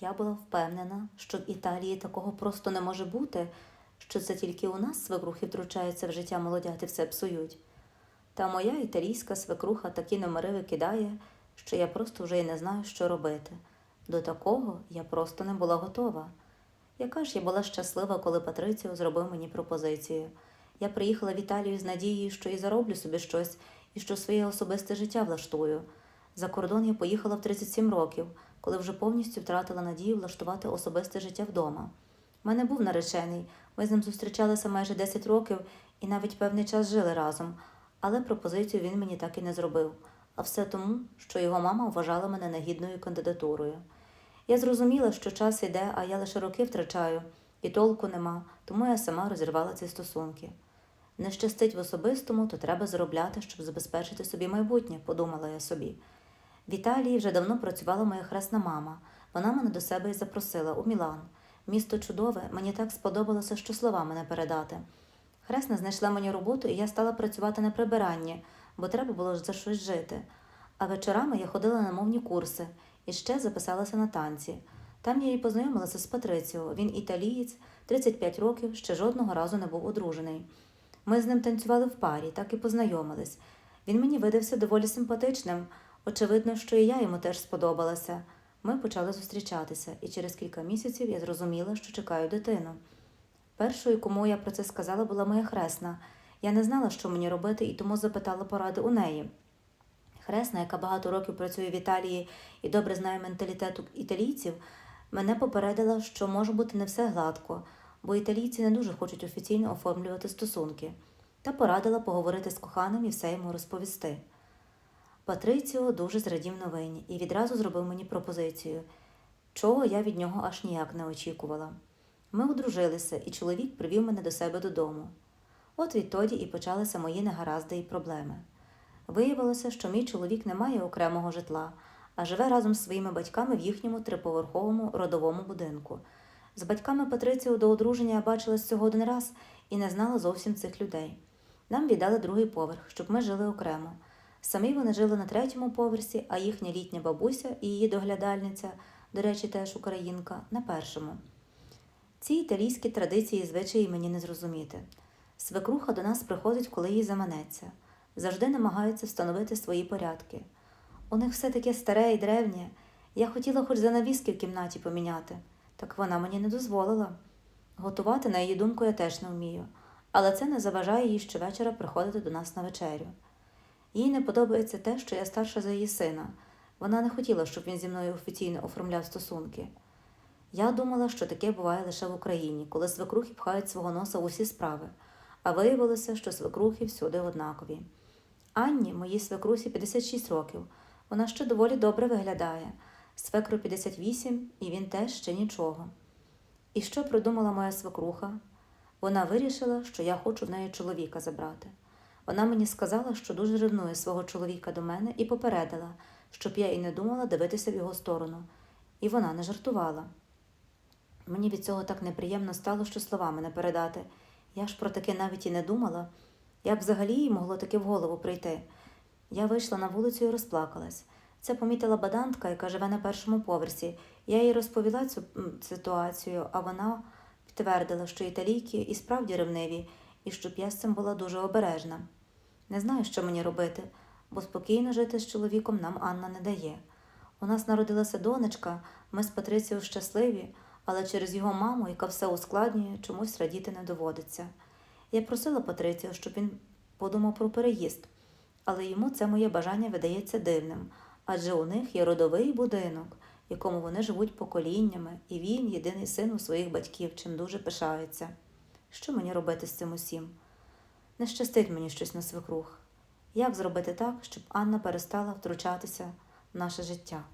Я була впевнена, що в Італії такого просто не може бути, що це тільки у нас свекрухи втручаються в життя молодят і все псують. Та моя італійська свекруха такі номери викидає, що я просто вже й не знаю, що робити. До такого я просто не була готова. Яка ж я була щаслива, коли Патриціо зробив мені пропозицію. Я приїхала в Італію з надією, що і зароблю собі щось, і що своє особисте життя влаштую. За кордон я поїхала в 37 років, коли вже повністю втратила надію влаштувати особисте життя вдома. У мене був наречений, ми з ним зустрічалися майже 10 років і навіть певний час жили разом, але пропозицію він мені так і не зробив. А все тому, що його мама вважала мене негідною кандидатурою. Я зрозуміла, що час іде, а я лише роки втрачаю, і толку нема, тому я сама розірвала ці стосунки. Не щастить в особистому, то треба заробляти, щоб забезпечити собі майбутнє, подумала я собі. В Італії вже давно працювала моя хресна мама. Вона мене до себе і запросила у Мілан. Місто чудове, мені так сподобалося, що словами не передати. Хресна знайшла мені роботу, і я стала працювати на прибиранні, бо треба було ж за щось жити. А вечорами я ходила на мовні курси і ще записалася на танці. Там я і познайомилася з Патриціо. Він італієць, 35 років, ще жодного разу не був одружений. Ми з ним танцювали в парі, так і познайомились. Він мені видався доволі симпатичним. Очевидно, що і я йому теж сподобалася. Ми почали зустрічатися, і через кілька місяців я зрозуміла, що чекаю дитину. Першою, кому я про це сказала, була моя хресна. Я не знала, що мені робити, і тому запитала поради у неї. Хресна, яка багато років працює в Італії і добре знає менталітет італійців, мене попередила, що може бути не все гладко, бо італійці не дуже хочуть офіційно оформлювати стосунки, та порадила поговорити з коханим і все йому розповісти. Патриціо дуже зрадів новині і відразу зробив мені пропозицію, чого я від нього аж ніяк не очікувала. Ми одружилися, і чоловік привів мене до себе додому. От відтоді і почалися мої негаразди і проблеми. Виявилося, що мій чоловік не має окремого житла, а живе разом з своїми батьками в їхньому триповерховому родовому будинку. З батьками Патриціо до одруження я бачилась всього один раз і не знала зовсім цих людей. Нам віддали другий поверх, щоб ми жили окремо. Самі вони жили на третьому поверсі, а їхня літня бабуся і її доглядальниця, до речі, теж українка, на першому. Ці італійські традиції і звичаї мені не зрозуміти. Свекруха до нас приходить, коли їй заманеться, завжди намагається встановити свої порядки. У них все таке старе і древнє. Я хотіла хоч занавіски в кімнаті поміняти, так вона мені не дозволила. Готувати, на її думку, я теж не вмію, але це не заважає їй щовечора приходити до нас на вечерю. Їй не подобається те, що я старша за її сина. Вона не хотіла, щоб він зі мною офіційно оформляв стосунки. Я думала, що таке буває лише в Україні, коли свекрухи пхають свого носа в усі справи, а виявилося, що свекрухи всюди однакові. Анні, моїй свекрусі 56 років, вона ще доволі добре виглядає. Свекру 58, і він теж ще нічого. І що придумала моя свекруха? Вона вирішила, що я хочу в неї чоловіка забрати. Вона мені сказала, що дуже ревнує свого чоловіка до мене і попередила, щоб я і не думала дивитися в його сторону. І вона не жартувала. Мені від цього так неприємно стало, що словами не передати. Я ж про таке навіть і не думала. Як взагалі їй могло таке в голову прийти? Я вийшла на вулицю і розплакалась. Це помітила бадантка, яка живе на першому поверсі. Я їй розповіла цю ситуацію, а вона підтвердила, що італійки і справді ревниві, і щоб я з цим була дуже обережна. Не знаю, що мені робити, бо спокійно жити з чоловіком нам Анна не дає. У нас народилася донечка, ми з Патрицією щасливі, але через його маму, яка все ускладнює, чомусь радіти не доводиться. Я просила Патрицію, щоб він подумав про переїзд, але йому це моє бажання видається дивним, адже у них є родовий будинок, в якому вони живуть поколіннями, і він єдиний син у своїх батьків, чим дуже пишається. Що мені робити з цим усім? Не щастить мені щось на свекрух. Як зробити так, щоб Анна перестала втручатися в наше життя?